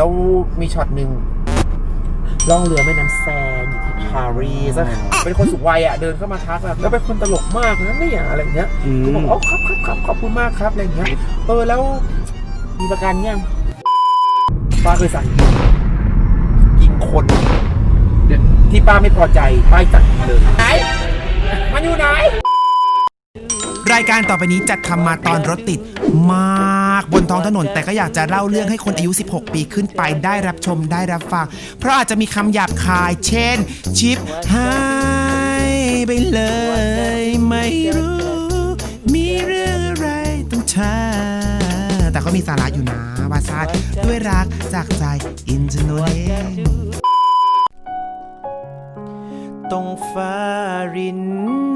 แล้วมีช็อตหนึ่งล่องเรือแม่น้ำแซนอยู่ที่ปารีสอะเป็นคนสูงวัยอะเดินเข้ามาทักแบบแล้วเป็นคนตลกมากนะเนี่ยอะไรอย่างเงี้ยอืก็บอกมอ๋อครับครับครับขอบคุณมากครับอะไรอย่างเงี้ยเออแล้วมีประกันยังป้าเคยสั่งยิงคน ที่ป้าไม่พอใจป้าจัดเลยไหนมันอยู่ไหนรายการต่อไปนี้จัดทำมาตอนรถติดมากบนท้องถนน แต่ก็อยากจะเล่าเรื่องให้คนอายุ 16 ปีขึ้นไปได้รับชมได้รับฟัง เพราะอาจจะมีคำหยาบคาย เช่น ชิปหายไปเลย ไม่รู้ มีเรื่องอะไรต้องช้าแต่ก็มีสาระอยู่นะวาซาดด้วยรักจากใจอินจโนเองตรงฟ้าริน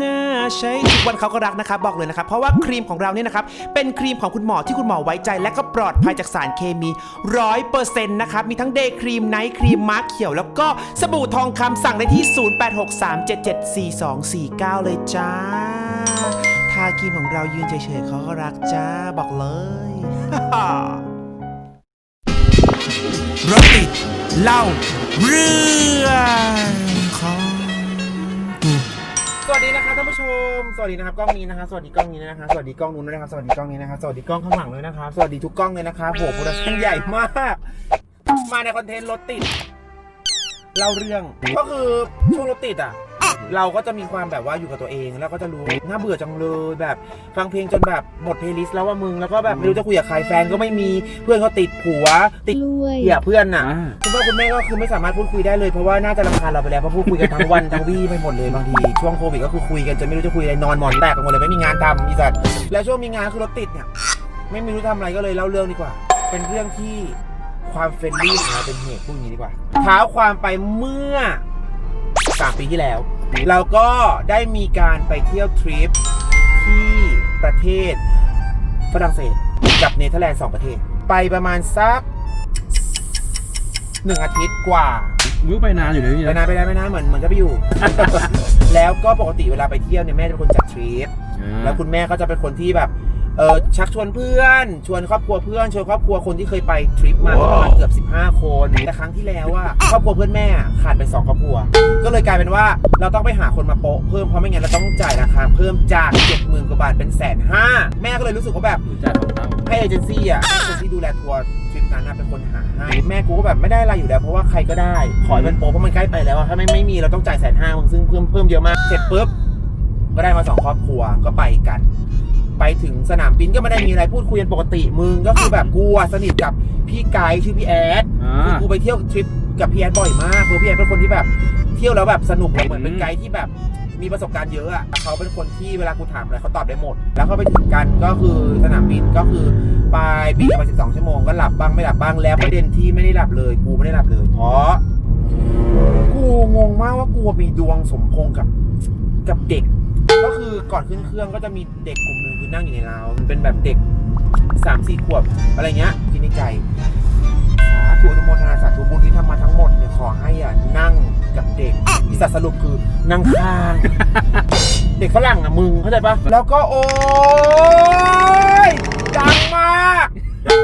น่า ใช้ทุกวันเขาก็รักนะครับบอกเลยนะครับเพราะว่าครีมของเราเนี่ยนะครับเป็นครีมของคุณหมอที่คุณหมอไว้ใจ และก็ปลอดภัยจากสารเคมีร้อยเปอร์เซ็นต์นะครับมีทั้งเดย์ครีมไนท์ครีมมาร์คเขียว แล้วก็สบู่ทองคำสั่งได้ที่ 0863774249 เลยจ้าทาครีมของเรายืนเฉยๆเขาก็รักจ้าบอกเลยรถติดเล่าเรื่องของสวัสดีนะครับ ท่านผู้ชม สวัสดีนะครับกล้องนี้นะครับสวัสดีกล้องนี้ด้วยนะครับสวัสดีกล้องนู้นด้วยนะครับสวัสดีกล้องนี้นะครับสวัสดีกล้องข้างหลังด้วยนะครับสวัสดีทุกกล้องเลยนะครับโหโปรดักชั่นใหญ่มาก มาในคอนเทนต์รถติดเล่าเรื่องก็คือช่วงรถติดอะ เราก็จะมีความแบบว่าอยู่กับตัวเอง แล้วก็จะรู้น่าเบื่อจังเลยแบบฟังเพลงจนแบบหมดเพลย์ลิสต์แล้วว่ามึงแล้วก็แบบไม่รู้จะคุยกับใครแฟนก็ไม่มีเพื่อนเขาติดผัวติดกล้วยเหี้ยเพื่อนน่ะอ่าคุณพ่อคุณแม่ก็คือไม่สามารถพูดคุยได้เลยเพราะว่าน่าจะรำคาญเราไปแล้วเพราะพูดคุยกันทั้งวันทั้งวี่ไปหมดเลยบางทีช่วงโควิดก็คือคุยกันจนไม่รู้จะคุยอะไรนอนหมอนแตกกันหมดเลยไม่มีงานทำอีสัตว์แล้วช่วงมีงานคือรถติดเนี่ยไม่มีรู้ทำอะไรก็เลยเล่าเรื่องดีกว่า เป็นเรื่องที่ความเฟรนลี่ของเราเป็นเหตุพูดอย่างนี้ดีกว่าเท้าความไปเมื่อสามปีที่แล้ว เราก็ได้มีการไปเที่ยวทริปที่ประเทศฝรั่งเศสกับเนเธอร์แลนด์สองประเทศ ไปประมาณสักหนึ่งอาทิตย์กว่ารู้ไปนานอยู่เลยพี่ไปนานไปนานไปนานเหมือนเหมือนจะไปอยู่ แล้วก็ปกติเวลาไปเที่ยวเนี่ยแม่จะเป็นคนจัดทริปอ่าแล้วคุณแม่ก็จะเป็นคนที่แบบ เออชักชวนเพื่อน ชวนครอบครัวเพื่อน ชวนครอบครัวคนที่เคยไปทริปมาก็ประมาณเกือบ 15 คน แต่ครั้งที่แล้วว่าครอบครัวเพื่อนแม่ขาดไปสองครอบครัว ก็เลยกลายเป็นว่าเราต้องไปหาคนมาโปะเพิ่มเพราะไม่งั้นเราต้องจ่ายราคาเพิ่มจาก70,000กว่าบาทเป็นแสนห้าแม่ก็เลยรู้สึกว่าแบบจ่ายสองเท่าให้เอเจนซี่อะให้เอเจนซี่ดูแลทัวร์ทริปนั้นนะเป็นคนหาให้แม่กูก็แบบไม่ได้อะไรอยู่แล้วเพราะว่าใครก็ได้ขอให้มันโปรเพราะมันใกล้ไปแล้วอะถ้าไม่ไม่มีเราต้องจ่ายแสนห้ามึงซึ่งเพิ่มเพิ่มเยอะมากเสร็จปุ๊บก็ได้มาสองครอบครัวก็ไปกัน ไปถึงสนามบินก็ไม่ได้มีอะไรพูดคุยกันปกติมึงก็คือแบบกูอะสนิทกับพี่ไกด์ชื่อพี่แอดอ่า คือกูไปเที่ยวทริปกับพี่แอดบ่อยมากคือพี่แอดเป็นคนที่แบบ เที่ยวแล้วแบบสนุกเลยเหมือนเป็นไกด์ที่แบบมีประสบการณ์เยอะอะเขาเป็นคนที่เวลากูถามอะไรเขาตอบได้หมด แล้วเขาไปถึงกันก็คือสนามบินก็คือไปบินกันไป12 ชั่วโมงก็หลับบ้างไม่หลับบ้างแล้วประเด็นที่ไม่ได้หลับเลยกูไม่ได้หลับเลยเพราะ กูงงมากว่ากูมีดวงสมพงษ์กับ กับเด็กก็ คือก่อนขึ้นเครื่องก็จะมีเด็กกลุ่มหนึ่งคือนั่งอยู่ในราวมันเป็นแบบเด็กสามสี่ขวบอะไรเงี้ยคิดในใจสาธุอนุโมทนาสาธุบุญที่ทำมาทั้งหมดเนี่ยขอให้อะนั่งกับเด็กที่สัตว์สรุปคือนั่งข้าง เด็กฝรั่งอะมึงเข้าใจปะแล้วก็โอ้ยดังมาก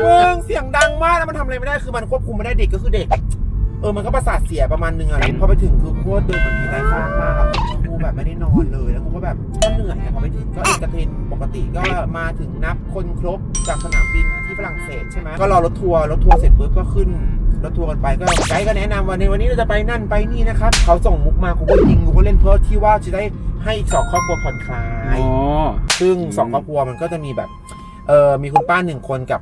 มึงเสียงดังมากแล้วมันทำอะไรไม่ได้คือมันควบคุมไม่ได้เด็กก็คือเด็กเออมันก็ประสาทเสียประมาณนึงอะแล้วพอไปถึงคือกูก็เดินเหมือนผีไร้ข้ามากอะ แบบไม่ได้นอนเลยแล้วกูก็แบบก็เหนื่อยอะพอไปถึงก็เอนเตอร์เทนปกติก็มาถึงนับคนครบจากสนามบินที่ฝรั่งเศสใช่ไหมก็รอรถทัวร์รถทัวร์เสร็จปุ๊บก็ขึ้นรถทัวร์กันไปก็ไกด์ก็แนะนำว่าในวันนี้เราจะไปนั่นไปนี่นะครับเขาส่งมุกมากูก็ยิงกูก็เล่นเพื่อที่ว่าจะได้ให้สองครอบครัวผ่อนคลาย อ๋อ ซึ่งสองครอบครัวมันก็จะมีแบบ เออมีคุณป้าหนึ่งคนกับ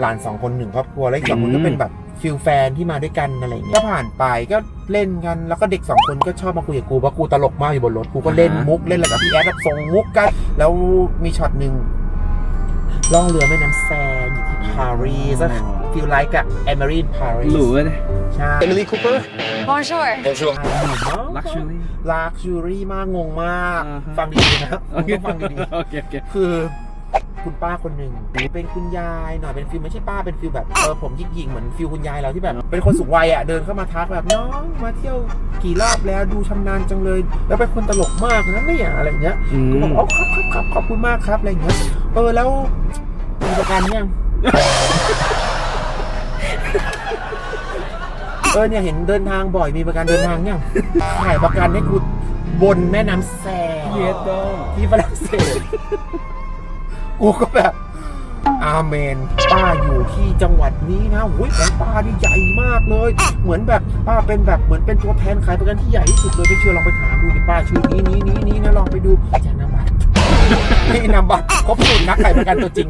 หลานสองคนหนึ่งครอบครัว แล้วอีกสองคนก็เป็นแบบ ฟิลแฟนที่มาด้วยกันอะไรอย่างเงี้ยก็ผ่านไปก็เล่นกัน แล้วก็เด็กสองคนก็ชอบมาคุยกับกูเพราะกูตลกมากอยู่บนรถกูก็เล่นมุกเล่นอะไรกับพี่แอดแบบส่งมุกกัน แล้วมีช็อตหนึ่งล่องเรือแม่น้ำแซนอยู่ที่ปารีสฟิลไลค์กับแอมเมรีนปารีหรูสเลยใช่ Emily Cooper? Bonjour ลักชัวรี่ลักชูรี่มากงงมากอ่าฮะฟังดีๆนะครับโอเคต้องฟังดีๆโอเคโอเคคือคุณป้าคนหนึ่งเป็นคุณยายหน่อยเป็นฟิลไม่ใช่ป้าเป็นฟิลแบบเออผมยิกยิงๆเหมือนฟิลคุณยายเราที่แบบ เป็นคนสูงวัยอะเดินเข้ามาทักแบบน้องมาเที่ยวกี่รอบแล้วดูชำนาญจังเลย แล้วเป็นคนตลกมากนะเนี่ยอะไรอย่างเงี้ยอืมก็บอกอ๋อครับครับครับขอบคุณมากครับอะไรอย่างเงี้ยเออแล้วมีประกันยังเออเนี่ยเห็นเดินทางบ่อยมีประกันเดินทางเนี่ยถ่ายประกันให้กูบนแม่น้ำแซงเยสโดที่ฝรั่งเศส กูก็แบบอาเมนป้าอยู่ที่จังหวัดนี้นะหุ้ยของป้านี่ใหญ่มากเลย เหมือนแบบป้าเป็นแบบเหมือนเป็นตัวแทนขายประกันที่ใหญ่ที่สุดเลยไม่เชื่อลองไปถามดูดิป้าชื่อนี้นี้นี้นี้นะลองไปดูอาจารย์นำบัตรนี่นำบัตรครบสูตรนักขายประกันตัวจริง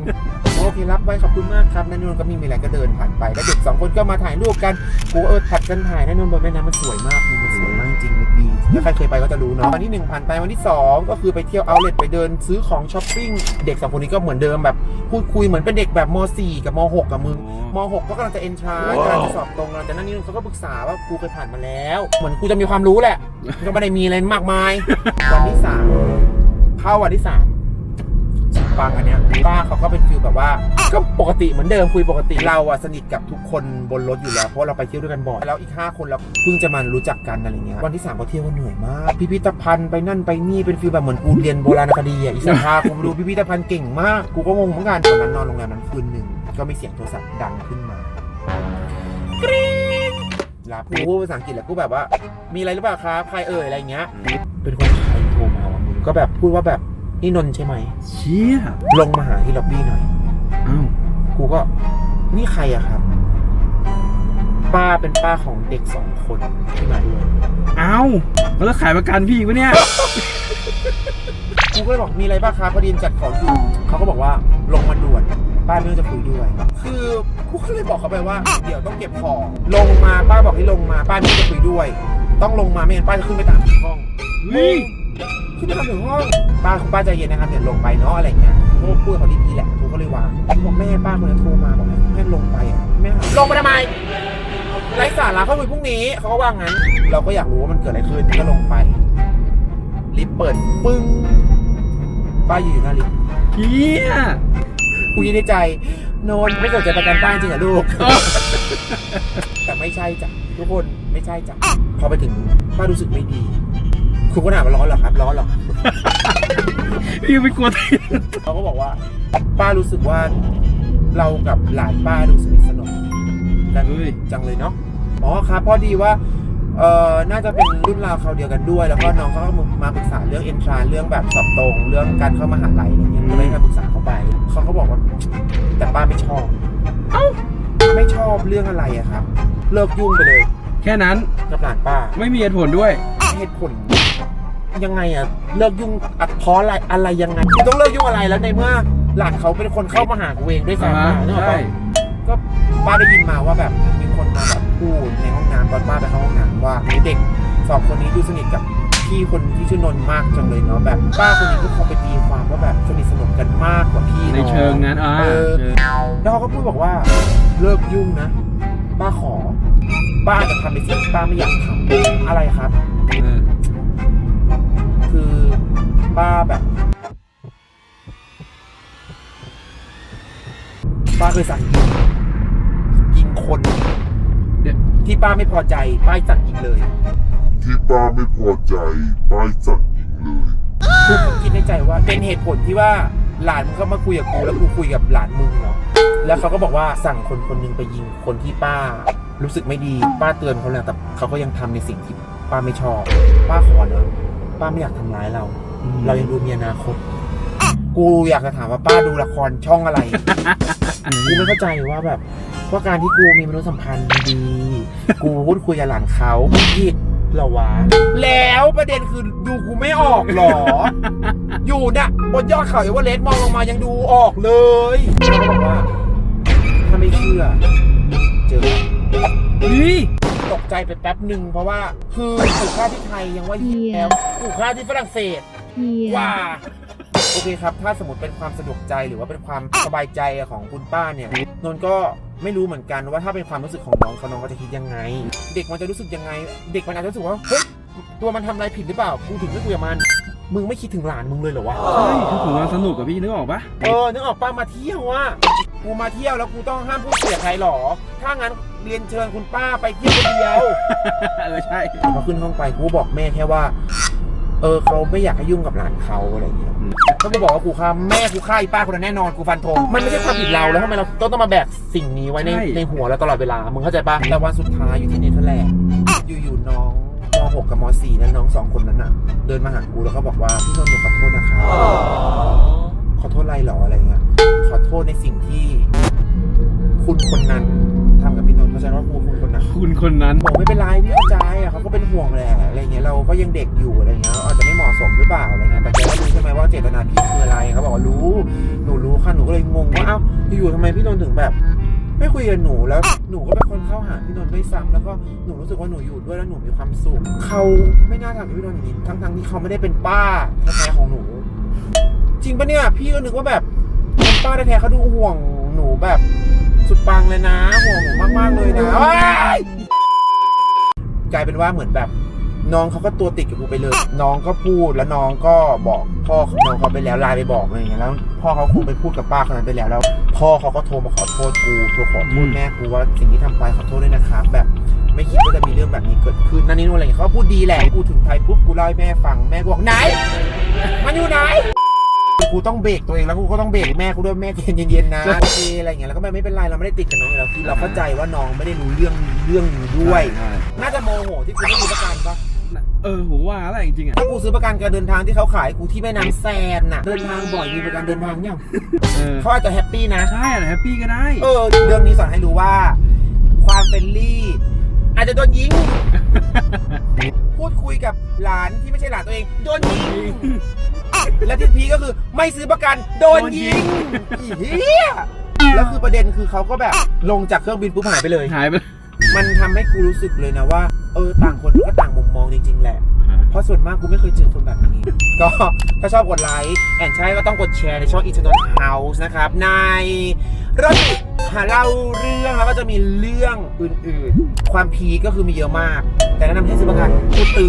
โอเครับไว้ขอบคุณมากครับนันนนท์ก็ไมีมีอะไรก็เดินผ่านไปแล้วเด็กสองคนก็มาถ่ายรูปกันกูเออถัดกันถ่ายนันนนท์บนแม่น้ำมันสวยมากมันสวยมากจริงๆดี ถ้าใครเคยไปก็จะรู้เนาะวันที่หนึ่งผ่านไปวันที่สองก็คือไปเที่ยวเอาเลทไปเดินซื้อของช้อปปิ้งเด็กสองคนนี้ก็เหมือนเดิมแบบพูดคุยเหมือนเป็นเด็กแบบม .4 กับม .6 กับมึงม .6 ก็กำลังจะเอนทรานกำลังจะสอบตรงกำลังจะนั่นนี่เขาก็ปรึกษาว่ากูเคยผ่านมาแล้ว เหมือนกูจะมีความรู้แหละก็ไม่ได้มีอะไรมากมายวันที่สามเข้าวันที่สาม ปังอันเนี้ยป้าเขาก็เป็นฟิลแบบว่า ก็ปกติเหมือนเดิมคุยปกติเราอะสนิทกับทุกคนบนรถอยู่แล้วเพราะเราไปเที่ยวด้วยกันบ่อยแล้วอีก5คนเราเพิ่งจะมารู้จักกันอะไรเงี้ยวันที่3ก็เที่ยวกันเหนื่อยมากพิพิธภัณฑ์ไปนั่นไปนี่เป็นฟิลแบบเหมือนกูเรียนโบราณคดีอะอีสัพาผมรู้พิพิธภัณฑ์เก่งมากกูก็งงเหมือนกันตอนนั้นนอนโรงแรมนั้นคืนหนึ่งก็มีเสียงโทรศัพท์ดังขึ้นมารับกูพูดภาษาอังกฤษแล้วกูแบบว่า มีอะไรหรือเปล่าครับใครเอ่ยอะไรเงี้ยเป็นคนไทยโทรมาวะมึงก็แบบพูดว่าแบบ นี่นนท์ใช่ไหม เชี่ยลงมาหาที่ล็อบบี้หน่อย อ้าวกูก็ นี่ใครอะครับ ป้าเป็นป้าของเด็กสองคนที่มาด้วย อ้าวแล้วขายประกันพี่ปะเนี่ย กูก็เลยบอกมีอะไรบ้างครับพอดีจัดของอยู่เขาก็บอกว่าลงมาด่วนป้าไม่รู้จะคุยด้วย คือกูก็เลยบอกเขาไปว่า เดี๋ยวต้องเก็บของลงมาป้าบอกให้ลงมาป้าไม่รู้จะคุยด้วย ต้องลงมาไม่งั้นป้าจะขึ้นไปตามถึงห้อง เฮ้ย ขึ้นไปทำถึงห้องป้าคุณป้าใจเย็นนะครับเดี๋ยวลงไปเนาะอะไรเงี้ยกูก็พูดกับเขาดีๆแหละกูก็เลยวางบอกแม่ป้าคนนั้นโทรมาบอกให้แม่ลงไปอะแม่ลงไปทำไมไร้สาระเขาคุยพรุ่งนี้เขาก็ว่างั้น เราก็อยากรู้ว่ามันเกิดอะไรขึ้นก็ลงไปลิฟต์เปิดปึ้งป้าอยู่หน้าลิฟต์เชี่ยกูคิดในใจโนนไม่สนใจประกันป้าจริงเหรอลูก แต่ไม่ใช่จ้ะทุกคนไม่ใช่จ้ะพอไปถึงป้ารู้สึกไม่ดี คุณก็ถามว่าร้อนเหรอครับ ร้อนเหรอ พี่ไม่กลัวตีเขาก็บอกว่า ป้ารู้สึกว่าเรากับหลานป้าดูสนิทสนมกันเฮ้ยจังเลยเนาะอ๋อครับพอดีว่าเอ่อน่าจะเป็นรุ่นราวคราวเดียวกันด้วย แล้วก็น้องเขาก็มาปรึกษาเรื่องเอนทรานเรื่องแบบสอบตรงเรื่องการเข้ามหาลัยอะไรเงี้ยก็เลยมาปรึกษาเขาไปเขาก็บอกว่า แต่ป้าไม่ชอบเอ้าไม่ชอบเรื่องอะไรอะครับ เลิกยุ่งไปเลยแค่นั้นกับหลานป้าไม่มีเหตุผลด้วย เหตุผล ยังไงอะเลิกยุ่งอะเพราะอะไรอะไรยังไงกูต้องเลิกยุ่งอะไรแล้วในเมื่อหลานเขาเป็นคนเข้ามาหากูเองด้วยซ้ำอ่าอะนึกออกใช่ปะ ก็ป้าได้ยินมาว่าแบบมีคนมาแบบพูดในห้องน้ำตอนป้าไปเข้าห้องน้ำว่าเด็กสองคนนี้ดูสนิทกับพี่คนที่ชื่อนนท์มากจังเลยเนาะแบบป้าคนนี้ก็คงไปตีความว่าแบบสนิทสนมกันมากกว่าพี่ในน้อง เชิงนั้นอ่าเออ เชิงแล้วเขาก็พูดบอกว่าเลิกยุ่งนะ ป้าขอ ป้าอาจจะทำในสิ่งที่ป้าไม่อยากทำอะไรครับ เออคือ ป้าแบบป้าเคยสั่งยิงยิงคนเดี๋ยวที่ป้าไม่พอใจป้าสั่งยิงเลย ที่ป้าไม่พอใจป้ายสั่งยิงเลยคือผมคิดในใจว่า เป็นเหตุผลที่ว่าหลานมึงเข้ามาคุยกับกูแล้วกูคุยกับหลานมึงเนาะแล้วเขาก็บอกว่าสั่งคนคนหนึงไปยิงคนที่ป้า รู้สึกไม่ดีป้าเตือนเขาแล้วแต่เขาก็ยังทำในสิ่งที่ป้าไม่ชอบ ป้าขอเนอะป้าไม่อยากทำร้ายเรา เรายังดูมีอนาคต กูอยากจะถามว่าป้าดูละครช่องอะไร กูไม่เข้าใจว่าแบบว่าการที่กูมีมนุษยสัมพันธ์ดีๆกูพูดคุยกับหลานเขาผิดเหรอวะ แล้วประเด็นคือดูกูไม่ออกเหรอ อยู่เนี่ยบนยอดเขาเอเวอเรสต์มองลงมายังดูออกเลยเขาก็บอกว่า ถ้าไม่เชื่อ เจอเฮ้ยตกใจไปแป๊บหนึ่งเพราะว่า คือถูกฆ่าที่ไทยยังว่าเหี้ยแล้วถูกฆ่าที่ฝรั่งเศส เฮีย ว่าโอเคครับ ถ้าสมมติเป็นความสะดวกใจหรือว่าเป็นความสบายใจของคุณป้าเนี่ยนนท์ก็ไม่รู้เหมือนกันว่าถ้าเป็นความรู้สึกของน้องเขาน้องก็จะคิดยังไง เด็กมันจะรู้สึกยังไง เด็กมันอาจจะรู้สึกว่าเฮ้ยตัวมันทำอะไรผิดหรือเปล่ากูถึงไม่คุยกับมันมึงไม่คิดถึงหลานมึงเลยเหรอวะใช่คือผมว่าสนุกกับพี่นึกออกปะเออนึกออกป้ามาเที่ยวอะกูมาเที่ยวแล้วกูต้องห้ามพูดเสียใครหรอ ถ้างั้นเรียนเชิญคุณป้าไปเที่ยวคนเดียวเออใช่พอขึ้นห้องไปกูบอกแม่แค่ว่า เอเออเขาไม่อยากให้ยุ่งกับหลานเขาอะไรเงี้ยอืมถ้ากูบอกว่ากูฆ่าแม่กูฆ่าไอ้ป้าคนนั้นแน่นอนกูฟันธงมันไม่ใช่ความผิดเราแล้วทำไมเราต้องต้องมาแบกสิ่งนี้ไว้ในในหัวเราตลอดเวลามึงเข้าใจปะแต่วันสุดท้ายอยู่ที่เนเธอร์แลนด์อยู่ๆน้องมหกกับมสี่นั้นน้องสองคนนั้นอะ เดินมาหากูแล้วก็บอกว่าพี่นนท์หนูขอโทษนะคะขอโทษอะไรหรออะไรเงี้ยขอโทษในสิ่งที่ คุณคนนั้นทำกับพี่นนท์เข้าใจว่ากูคุณคนนั้น คุณคนนั้นบอกไม่เป็นไรพี่เข้าใจอะเขาก็เป็นห่วงแหละอะไรเงี้ยเราก็ยังเด็กอยู่อะไรเงี้ยอาจจะไม่เหมาะสมหรือเปล่าอะไรเงี้ยแต่แกก็รู้ใช่ไหมว่าเจตนาพี่คืออะไรเขาบอกว่ารู้หนูรู้ค่ะหนูก็เลยงงว่าเอ้าอยู่ๆทำไมพี่นนท์ถึงแบบ ไม่คุยกับหนูแล้วหนูก็เป็นคนเข้าหาพี่นนท์ด้วยซ้ำแล้วก็หนูรู้สึกว่าหนูอยู่ด้วยแล้วหนูมีความสุขเขาไม่น่าทำกับพี่นนท์อย่างนี้ทั้งๆที่เขาไม่ได้เป็นป้าแท้ๆของหนู จริงปะเนี่ยพี่ก็นึกว่าแบบเป็นป้าแท้ๆเขาดูห่วงหนูแบบ สุดปังเลยนะห่วงหนูมากๆเลยนะเอ้ยกลายเป็นว่าเหมือนแบบ น้องเขาก็ตัวติดกับกูไปเลย น้องก็พูดแล้วน้องก็บอกพ่อของน้องเขาไปแล้วไลน์ไปบอกอะไรอย่างเงี้ยแล้วพ่อเขาคงไปพูดกับป้าคนนั้นไปแล้วแล้ว พ่อเขาก็โทรมาขอโทษกูโทรขอโทษแม่กูว่าสิ่งที่ทำไปขอโทษด้วยนะครับแบบไม่คิดว่าจะมีเรื่องแบบนี้เกิดขึ้นนั่นนี่นู่นอะไรอย่างเงี้ยเขาก็พูดดีแหละกูถึงไทยปุ๊บกูเล่าให้แม่ฟังแม่กูบอกไหน มันอยู่ไหน กูต้องเบรกตัวเองแล้วกูก็ต้องเบรกแม่กูด้วยแม่เย็นๆนะโอเคอะไรอย่างเงี้ยแล้วก็ไม่เป็นไรเราไม่ได้ติดกับน้องอยู่แล้วคือเราเข้าใจว่าน้องไม่ได้รู้เรื่องเรื่องนี้ด้วย ใช่น่าจะโมโหที่กูไม่ซื้อประกันปะเออผมว่าอะไรจริงๆอะถ้ากูซื้อประกันการเดินทางที่เขาขายกูที่แม่น้ำแซนน่ะเดินทางบ่อยมีประกันเดินทางยังเออเขาอาจจะแฮปปี้นะ ใช่แต่แฮปปี้ก็ได้เออเรื่องนี้สอนให้รู้ว่า ความเฟรนลี่ อาจจะโดนยิง พูดคุยกับหลานที่ไม่ใช่หลานตัวเอง โดนยิง และที่พีคก็คือไม่ซื้อประกันโดนยิงอีเหี้ยแล้วคือประเด็นคือเขาก็แบบลงจากเครื่องบินปุ๊บหายไปเลย หายไปมันทำให้กูรู้สึกเลยนะว่า เออต่างคนก็ต่างมุมมองจริง ๆ แหละ เพราะส่วนมากกูไม่เคยเจอคนแบบนี้ ก็ถ้าชอบกดไลค์แอนใช่ก็ต้องกดแชร์ในช่อง Eternal House นะครับ ในรถหาเล่าเรื่องแล้วก็จะมีเรื่องอื่นๆ ความพีคก็คือมีเยอะมาก แต่แนะนำให้ซื้อประกันกูเตื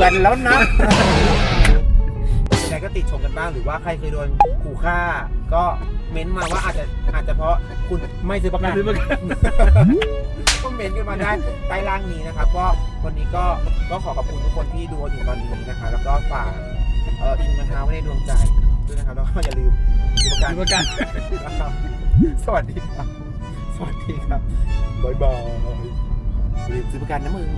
อนแล้วนะยังไง ก็ติดชมกันบ้าง หรือว่าใครเคยโดนขู่ฆ่า ก็เม้นต์มาว่าอาจจะอาจจะเพราะคุณไม่ซื้อประกันไม่ซื้อประกันคอมเมนต์กันมาได้ใต้ล่างนี้นะครับ ก็วันนี้ก็ก็ขอขอบคุณทุกคนที่ดูถึงตอนนี้นะคะแล้วก็ฝากเอออินมันทาไว้ในดวงใจด้วยนะครับแล้วก็อย่าลืมซื้อประกันซื้อประกัน นะครับสวัสดีครับ สวัสดีครับบ๊ายบายอย่าลืมซื้อประกันนะมึง